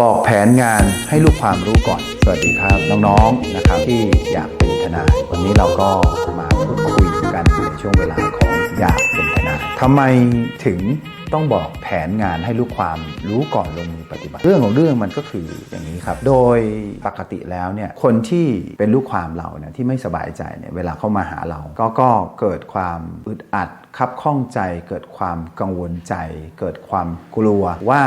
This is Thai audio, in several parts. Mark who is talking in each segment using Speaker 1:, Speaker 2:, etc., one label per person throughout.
Speaker 1: บอกแผนงานให้ลูกความรู้ก่อน สวัสดีครับน้องๆนะครับที่อยากเป็นทนาย วันนี้เราก็มาพูดคุยกันในช่วงเวลาของอยากเป็น นาทำไมถึงต้องบอกแผนงานให้ลูกความรู้ก่อนลงมือปฏิบัติ เรื่องของเรื่องมันก็คืออย่างนี้ครับ โดยปกติแล้วเนี่ยคนที่เป็นลูกความเราเนี่ยที่ไม่สบายใจเนี่ยเวลาเข้ามาหาเรา ก็ก็เกิดความอึดอัดคับข้องใจเกิดความกังวลใจ เกิดความกลัวว่า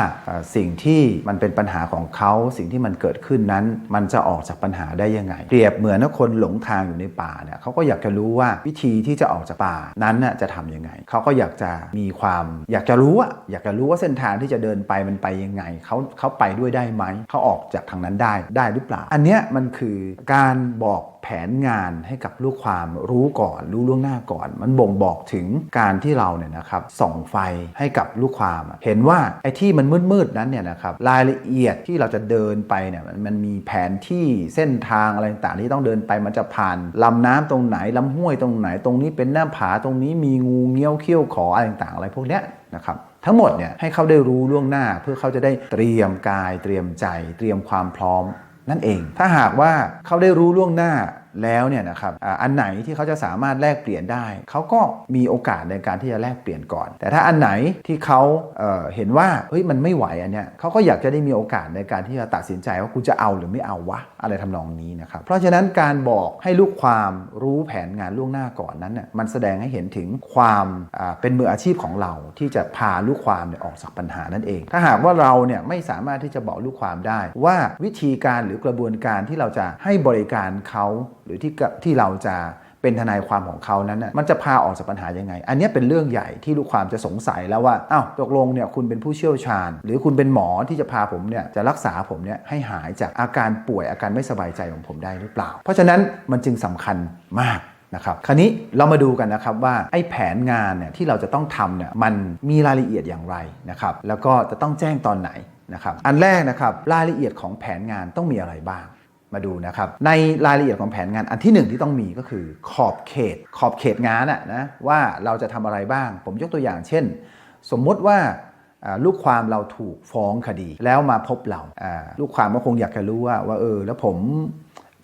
Speaker 1: สิ่งที่มันเป็นปัญหาของเขาสิ่งที่มันเกิดขึ้นนั้น มันจะออกจากปัญหาได้ยังไง เปรียบเหมือนว่าคนหลงทางอยู่ในป่าเนี่ยเขาก็อยากจะรู้ว่าวิธีที่จะออกจากป่านั้นน่ะจะทำยังไงเขาก็็อยากจะมีความอยากจะรู้อะอยากจะรู้ว่าเส้นทางที่จะเดินไปมันไปยังไงเขาเขาไปด้วยได้ไหมเขาออกจากทางนั้นได้ได้หรือเปล่า อันเนี้ยมันคือการบอก ผนงานให้กับลูกความรู้ก่อนรู้ล่วงหน้าก่อน มันบ่งบอกถึงการที่เราเนี่ยนะครับส่องไฟให้กับลูกความ เห็นว่าไอ้ที่มันมืดๆนั้นเนี่ยนะครับรายละเอียดที่เราจะเดินไปเนี่ยมันมีแผนที่เส้นทางอะไรต่างๆที่ต้องเดินไปมันจะผ่านลำน้ำตรงไหนลำห้วยตรงไหนตรงนี้เป็นหน้าผาตรงนี้มีงูเงี้ยวเขี้ยวขออะไรต่างๆอะไรพวกเนี้ยนะครับทั้งหมดเนี่ยให้เขาได้รู้ล่วงหน้าเพื่อเขาจะได้เตรียมกายเตรียมใจ เตรียมความพร้อม นั่นเอง ถ้าหากว่าเขาได้รู้ล่วงหน้าแล้วเนี่ยนะครับอันไหนที่เขาจะสามารถแลกเปลี่ยนได้ เขาก็มีโอกาสในการที่จะแลกเปลี่ยนก่อน แต่ถ้าอันไหนที่เขาเเห็นว่าเฮ้ยมันไม่ไหวอันเนี้ยเขาก็อยากจะได้มีโอกาสในการที่จะตัดสินใจว่ากูจะเอาหรือไม่เอาวะอะไรทำนองนี้นะครับเพราะฉะนั้นการบอกให้ลูกความรู้แผนงานล่วงหน้าก่อนนั้นน่ะมันแสดงให้เห็นถึงความอ่าเป็นมืออาชีพของเราที่จะพาลูกความเนี่ยออกจากปัญหานั่นเอง ถ้าหากว่าเราเนี่ยไม่สามารถที่จะบอกลูกความได้ ว่าวิธีการหรือกระบวนการที่เราจะให้บริการเขา หรือที่ที่เราจะเป็นทนายความของเขานั้นมันจะพาออกจากปัญหายังไง อันนี้เป็นเรื่องใหญ่ที่ลูกความจะสงสัยแล้วว่าอ้าวตกลงเนี่ยคุณเป็นผู้เชี่ยวชาญ หรือคุณเป็นหมอที่จะพาผมเนี่ยจะรักษาผมเนี่ยให้หายจากอาการป่วยอาการไม่สบายใจของผมได้หรือเปล่า เพราะฉะนั้นมันจึงสำคัญมากนะครับคราวนี้เรามาดูกันนะครับว่าไอ้แผนงานเนี่ยที่เราจะต้องทำเนี่ยมันมีรายละเอียดอย่างไรนะครับแล้วก็จะต้องแจ้งตอนไหนนะครับอันแรกนะครับรายละเอียดของแผนงานต้องมีอะไรบ้าง มาดูนะครับ ในรายละเอียดของแผนงานอันที่หนึ่งที่ต้องมีก็คือขอบเขต ขอบเขตงานอะนะว่าเราจะทำอะไรบ้าง ผมยกตัวอย่างเช่น สมมติว่าลูกความเราถูกฟ้องคดีแล้วมาพบเราลูกความก็คงอยากจะรู้ว่าว่าเออแล้วผม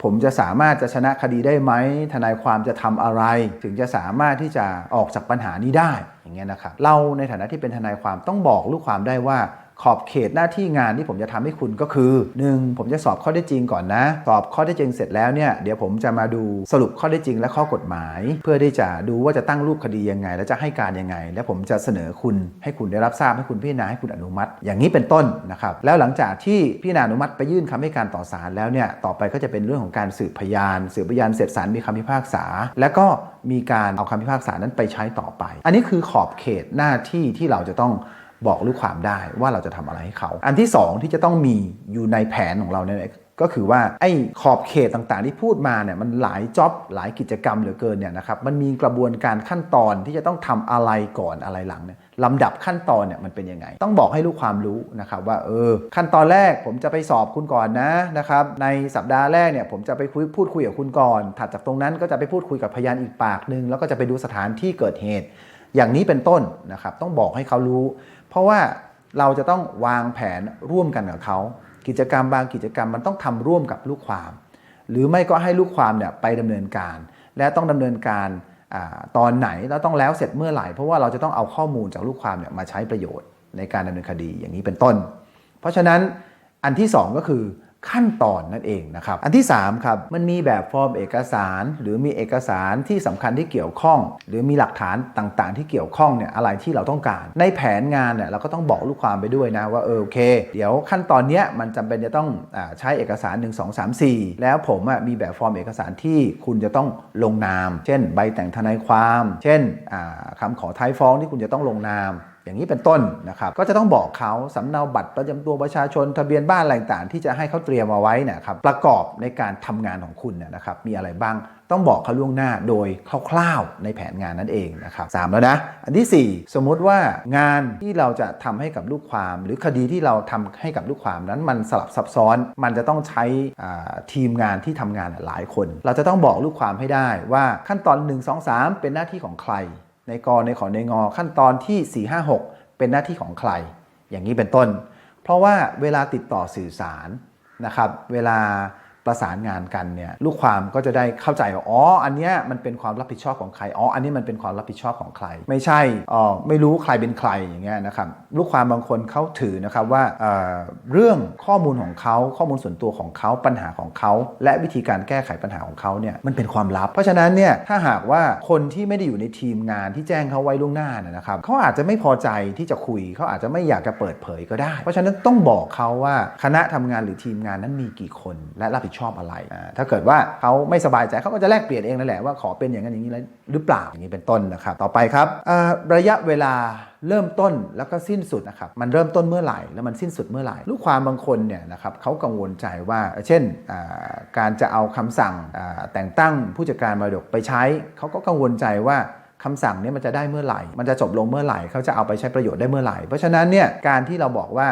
Speaker 1: ผมจะสามารถจะชนะคดีได้ไหมทนายความจะทำอะไร ถึงจะสามารถที่จะออกจากปัญหานี้ได้อย่างเงี้ยนะครับเราในฐานะที่เป็นทนายความต้องบอกลูกความได้ว่า ขอบเขตหน้าที่งานที่ผมจะทำให้คุณก็คือ 1. ผมจะสอบข้อได้จริงก่อนนะ สอบข้อได้จริงเสร็จแล้วเนี่ยเดี๋ยวผมจะมาดูสรุปข้อได้จริงและข้อกฎหมาย เพื่อที่จะดูว่าจะตั้งรูปคดียังไง และจะให้การยังไง และผมจะเสนอคุณให้คุณได้รับทราบให้คุณพิจารณาให้คุณอนุมัติ อย่างนี้เป็นต้นนะครับแล้วหลังจากที่พิจารณาอนุมัติไปยื่นคำให้การต่อศาลแล้วเนี่ยต่อไปก็จะเป็นเรื่องของการสืบพยาน สืบพยานเสร็จศาลมีคำพิพากษา แล้วก็มีการเอาคำพิพากษานั้นไปใช้ต่อไป อันนี้คือขอบเขตหน้าที่ที่เราจะต้อง บอกลูกความได้ว่าเราจะทำอะไรให้เขา อันที่สองที่จะต้องมีอยู่ในแผนของเราเนี่ยก็คือว่าไอ้ขอบเขตต่างๆที่พูดมาเนี่ยมันหลายจ็อบหลายกิจกรรมเหลือเกินเนี่ยนะครับมันมีกระบวนการขั้นตอนที่จะต้องทำอะไรก่อนอะไรหลังเนี่ยลำดับขั้นตอนเนี่ยมันเป็นยังไง ต้องบอกให้ลูกความรู้นะครับว่าเออขั้นตอนแรกผมจะไปสอบคุณก่อนนะนะครับในสัปดาห์แรกเนี่ยผมจะไปคุยพูดคุยกับคุณก่อน ถัดจากตรงนั้นก็จะไปพูดคุยกับพยานอีกปากหนึ่งแล้วก็จะไปดูสถานที่เกิดเหตุ อย่างนี้เป็นต้นนะครับต้องบอกให้เขารู้ เพราะว่าเราจะต้องวางแผนร่วมกันกับเขา กิจกรรมบางกิจกรรมมันต้องทำร่วมกับลูกความ หรือไม่ก็ให้ลูกความเนี่ยไปดำเนินการ และต้องดำเนินการอตอนไหนแล้วต้องแล้วเสร็จเมื่อไหร่ เพราะว่าเราจะต้องเอาข้อมูลจากลูกความเนี่ยมาใช้ประโยชน์ในการดำเนินคดีอย่างนี้เป็นต้น เพราะฉะนั้นอันที่ 2 ก็คือ ขั้นตอนนั่นเองนะครับ อันที่ 3 ครับ มันมีแบบฟอร์มเอกสาร หรือมีเอกสารที่สำคัญที่เกี่ยวข้อง หรือมีหลักฐานต่างๆ ที่เกี่ยวข้องเนี่ยอะไรที่เราต้องการ ในแผนงานเนี่ยเราก็ต้องบอกลูกความไปด้วยนะว่าเออโอเค เดี๋ยวขั้นตอนเนี้ยมันจำเป็นจะต้องอใช้เอกสาร 1 2 3 4 แล้วผมมีแบบฟอร์มเอกสารที่คุณจะต้องลงนาม เช่น ใบแต่งทนายความ เช่นอ่าคำขอท้ายฟ้องที่คุณจะต้องลงนาม อย่างนี้เป็นต้นนะครับก็จะต้องบอกเขาสำเนาบัตรประจำตัวประชาชนทะเบียนบ้านอะไรต่างที่จะให้เขาเตรียมเอาไว้นะครับประกอบในการทำงานของคุณนะครับมีอะไรบ้างต้องบอกเขาล่วงหน้าโดยคร่าวๆในแผนงานนั่นเองนะครับสามแล้วนะ อันที่ 4 สมมุติว่างานที่เราจะทำให้กับลูกความ หรือคดีที่เราทำให้กับลูกความนั้นมันสลับซับซ้อน มันจะต้องใช้ทีมงานที่ทำงานหลายคน เราจะต้องบอกลูกความให้ได้ว่าขั้นตอน 1 2 3 เป็นหน้าที่ของใคร ในกในขอในงอขั้นตอนที่ 4 5 6 เป็นหน้าที่ของใคร อย่างนี้เป็นต้น เพราะว่าเวลาติดต่อสื่อสารนะครับ เวลา ประสานงานกันเนี่ยลูกความก็จะได้เข้าใจว่าอ๋ออันเนี้ยมันเป็นความรับผิดชอบของใครอ๋ออันนี้มันเป็นความรับผิดชอบของใคร ไม่ใช่อ๋อไม่รู้ใครเป็นใครอย่างเงี้ยนะครับลูกความบางคนเขาถือนะครับว่าเเรื่องข้อมูลของเขาข้อมูลส่วนตัวของเขาปัญหาของเขาและวิธีการแก้ไขปัญหาของเขาเนี่ยมันเป็นความลับ เพราะฉะนั้นเนี่ยถ้าหากว่าคนที่ไม่ได้อยู่ในทีมงานที่แจ้งเขาไว้ล่วงหน้านยนะครับเขาอาจจะไม่พอใจที่จะคุยเขาอาจจะไม่อยากจะเปิดเผยก็ได้ เพราะฉะนั้นต้องบอกเขาว่าคณะทำงานหรือทีมงานนั้นมีกี่คนและรับผิดชอบอะไร ถ้าเกิดว่าเขาไม่สบายใจเขาก็จะแลกเปลี่ยนเองนั่นแหละว่าขอเป็นอย่างนั้นอย่างนี้แล้วหรือเปล่าอย่างนี้เป็นต้นนะครับ ต่อไปครับระยะเวลาเริ่มต้นแล้วก็สิ้นสุดนะครับมันเริ่มต้นเมื่อไหร่แล้วมันสิ้นสุดเมื่อไหร่ลูกความบางคนเนี่ยนะครับเขากังวลใจว่า เช่นการจะเอาคำสั่งแต่งตั้งผู้จัดการมรดกไปใช้เขาก็กังวลใจว่าคำสั่งนี้มันจะได้เมื่อไหร่ มันจะจบลงเมื่อไหร่ เขาจะเอาไปใช้ประโยชน์ได้เมื่อไหร่ เพราะฉะนั้นเนี่ยการที่เราบอกว่า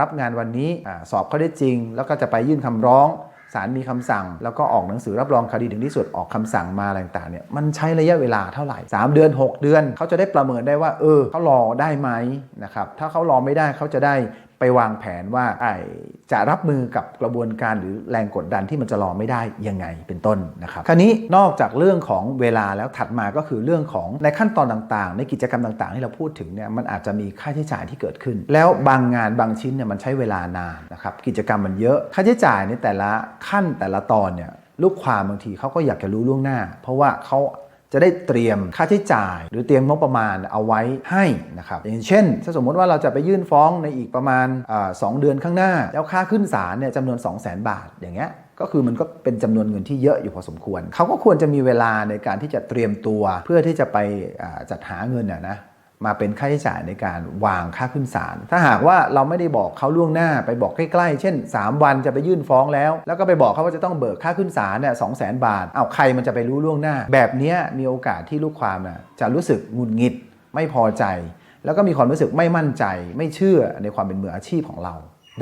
Speaker 1: รับงานวันนี้อสอบเขาได้จริง แล้วก็จะไปยื่นคำร้อง ศาลมีคำสั่ง แล้วก็ออกหนังสือรับรองคดีถึงที่สุดออกคำสั่งมาอะไรต่างๆเนี่ยมันใช้ระยะเวลาเท่าไหร่ 3 เดือน 6 เดือน เขาจะได้ประเมินได้ว่า เออเขารอได้ไหมนะครับถ้าเขารอไม่ได้เขาจะได้ ไปวางแผนว่าไอจะรับมือกับกระบวนการหรือแรงกดดันที่มันจะรอไม่ได้ยังไงเป็นต้นนะครับคราวนี้นอกจากเรื่องของเวลาแล้วถัดมาก็คือเรื่องของในขั้นตอนต่างๆ ในกิจกรรมต่างๆ ที่เราพูดถึงเนี่ยมันอาจจะมีค่าใช้จ่ายที่เกิดขึ้น แล้วบางงานบางชิ้นเนี่ยมันใช้เวลานานนะครับกิจกรรมมันเยอะค่าใช้จ่ายในแต่ละขั้นแต่ละตอนเนี่ยลูกความบางทีเขาก็อยากจะรู้ล่วงหน้า เพราะว่าเขา จะได้เตรียมค่าใช้จ่าย หรือเตรียมงบประมาณเอาไว้ให้นะครับอย่างเช่น ถ้าสมมติว่าเราจะไปยื่นฟ้องในอีกประมาณสองเดือนข้างหน้า แล้วค่าขึ้นศาลเนี่ยจำนวน 2 0 0 0 0 0 บาท อย่างเงี้ยก็คือมันก็เป็นจำนวนเงินที่เยอะอยู่พอสมควร เขาก็ควรจะมีเวลาในการที่จะเตรียมตัวเพื่อที่จะไปจัดหาเงินน่ะนะ มาเป็นค่าใช้จ่ายในการวางค่าขึ้นศาล ถ้าหากว่าเราไม่ได้บอกเขาล่วงหน้าไปบอกใกล้ๆ เช่น 3 วันจะไปยื่นฟ้องแล้ว แล้วก็ไปบอกเขาว่าจะต้องเบิกค่าขึ้นศาลเนี่ยสองแสนบาท เอาใครมันจะไปรู้ล่วงหน้า แบบนี้มีโอกาสที่ลูกความน่ะจะรู้สึกหงุดหงิด ไม่พอใจ แล้วก็มีความรู้สึกไม่มั่นใจ ไม่เชื่อในความเป็นมืออาชีพของเรา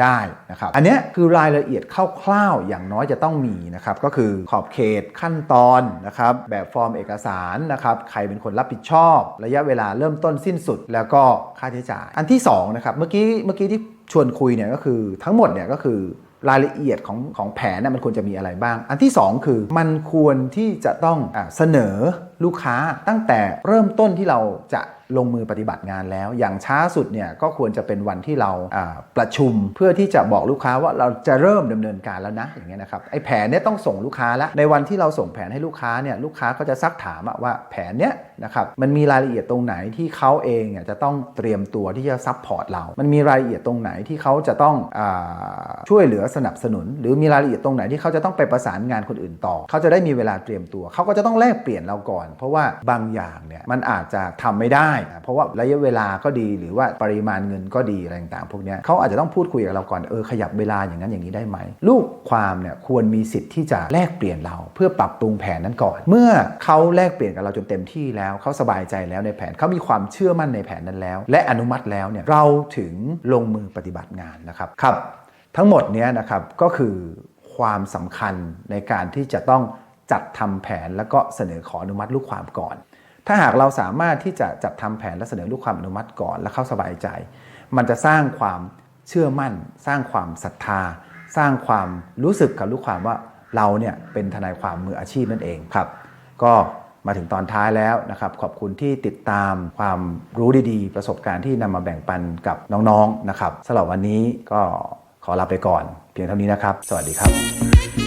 Speaker 1: ได้นะครับ อันนี้คือรายละเอียดคร่าวๆอย่างน้อยจะต้องมีนะครับก็คือขอบเขตขั้นตอนนะครับแบบฟอร์มเอกสารนะครับใครเป็นคนรับผิดชอบ ระยะเวลาเริ่มต้นสิ้นสุด แล้วก็ค่าใช้จ่าย อันที่สองนะครับเมื่อกี้เมื่อกี้ที่ชวนคุยเนี่ยก็คือทั้งหมดเนี่ยก็คือรายละเอียดของของแผนน่ะมันควรจะมีอะไรบ้าง อันที่สองคือมันควรที่จะต้องอเสนอลูกค้าตั้งแต่เริ่มต้นที่เราจะ ลงมือปฏิบัติงานแล้ว อย่างช้าสุดเนี่ยก็ควรจะเป็นวันที่เราประชุมเพื่อที่จะบอกลูกค้าว่าเราจะเริ่มดำเนินการแล้วนะอย่างเงี้ยนะครับไอ้แผนเนี่ยต้องส่งลูกค้าแล้วในวันที่เราส่งแผนให้ลูกค้าเนี่ยลูกค้าก็จะซักถามว่าแผนเนี้ยนะครับมันมีรายละเอียดตรงไหนที่เขาเองเนี่ยจะต้องเตรียมตัวที่จะซัพพอร์ตเรา มันมีรายละเอียดตรงไหนที่เขาจะต้องอช่วยเหลือสนับสนุน หรือมีรายละเอียดตรงไหนที่เขาจะต้องไปประสานงานคนอื่นต่อ เขาจะได้มีเวลาเตรียมตัว เขาก็จะต้องแลกเปลี่ยนเราก่อน เพราะว่าบางอย่างเนี่ยมันอาจจะทำไม่ได้เพราะว่าระยะเวลาก็ดีหรือว่าปริมาณเงินก็ดีอะไรต่างๆพวกนี้เขาอาจจะต้องพูดคุยกับเราก่อนเออขยับเวลาอย่างนั้นอย่างนี้ได้ไหม ลูกความเนี่ยควรมีสิทธิ์ที่จะแลกเปลี่ยนเราเพื่อปรับปรุงแผนนั้นก่อน เมื่อเขาแลกเปลี่ยนกับเราจนเต็มที่แล้วเขาสบายใจแล้วในแผนเขามีความเชื่อมั่นในแผนนั้นแล้ว และอนุมัติแล้วเนี่ยเราถึงลงมือปฏิบัติงานนะครับครับ ทั้งหมดเนี้ยนะครับก็คือความสำคัญในการที่จะต้องจัดทำแผนแล้วก็เสนอขออนุมัติลูกความก่อน ถ้าหากเราสามารถที่จะจัดทำแผนและเสนอลูกความอนุมัติก่อน และเขาสบายใจ มันจะสร้างความเชื่อมั่น สร้างความศรัทธา สร้างความรู้สึกกับลูกความว่าเราเนี่ยเป็นทนายความมืออาชีพนั่นเองครับ ก็มาถึงตอนท้ายแล้วนะครับ ขอบคุณที่ติดตามความรู้ดีๆ ประสบการณ์ที่นำมาแบ่งปันกับน้องๆนะครับสำหรับวันนี้ก็ขอลาไปก่อน เพียงเท่านี้นะครับ สวัสดีครับ